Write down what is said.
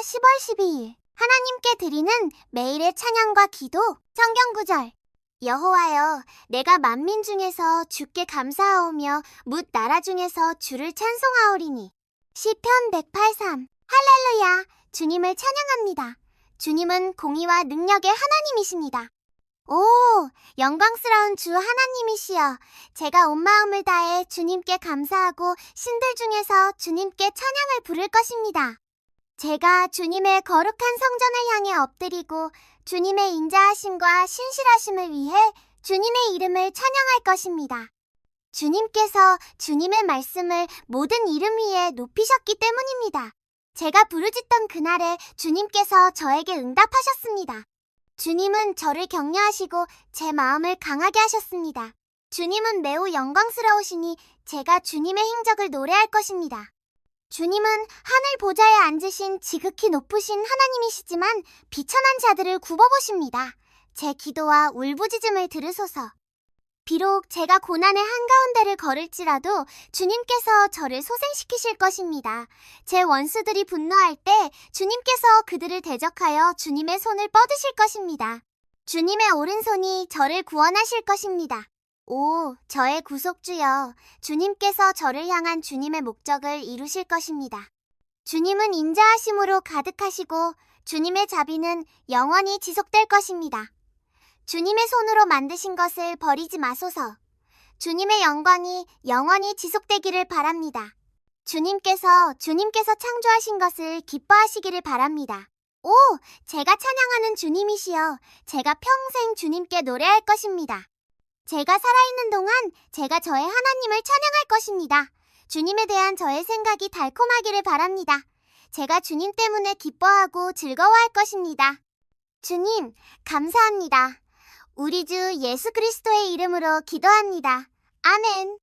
10월 12일. 하나님께 드리는 매일의 찬양과 기도 성경 구절. 여호와여 내가 만민 중에서 주께 감사하오며 뭇 나라 중에서 주를 찬송하오리니. 시편 183 할렐루야. 주님을 찬양합니다. 주님은 공의와 능력의 하나님이십니다. 오 영광스러운 주 하나님이시여. 제가 온 마음을 다해 주님께 감사하고 신들 중에서 주님께 찬양을 부를 것입니다. 제가 주님의 거룩한 성전을 향해 엎드리고 주님의 인자하심과 신실하심을 위해 주님의 이름을 찬양할 것입니다. 주님께서 주님의 말씀을 모든 이름 위에 높이셨기 때문입니다. 제가 부르짖던 그날에 주님께서 저에게 응답하셨습니다. 주님은 저를 격려하시고 제 마음을 강하게 하셨습니다. 주님은 매우 영광스러우시니 제가 주님의 행적을 노래할 것입니다. 주님은 하늘 보좌에 앉으신 지극히 높으신 하나님이시지만 비천한 자들을 굽어보십니다. 제 기도와 울부짖음을 들으소서. 비록 제가 고난의 한가운데를 걸을지라도 주님께서 저를 소생시키실 것입니다. 제 원수들이 분노할 때 주님께서 그들을 대적하여 주님의 손을 뻗으실 것입니다. 주님의 오른손이 저를 구원하실 것입니다. 오, 저의 구속주여, 주님께서 저를 향한 주님의 목적을 이루실 것입니다. 주님은 인자하심으로 가득하시고 주님의 자비는 영원히 지속될 것입니다. 주님의 손으로 만드신 것을 버리지 마소서. 주님의 영광이 영원히 지속되기를 바랍니다. 주님께서 주님께서 창조하신 것을 기뻐하시기를 바랍니다. 오, 제가 찬양하는 주님이시여, 제가 평생 주님께 노래할 것입니다. 제가 살아있는 동안 제가 저의 하나님을 찬양할 것입니다. 주님에 대한 저의 생각이 달콤하기를 바랍니다. 제가 주님 때문에 기뻐하고 즐거워할 것입니다. 주님, 감사합니다. 우리 주 예수 그리스도의 이름으로 기도합니다. 아멘.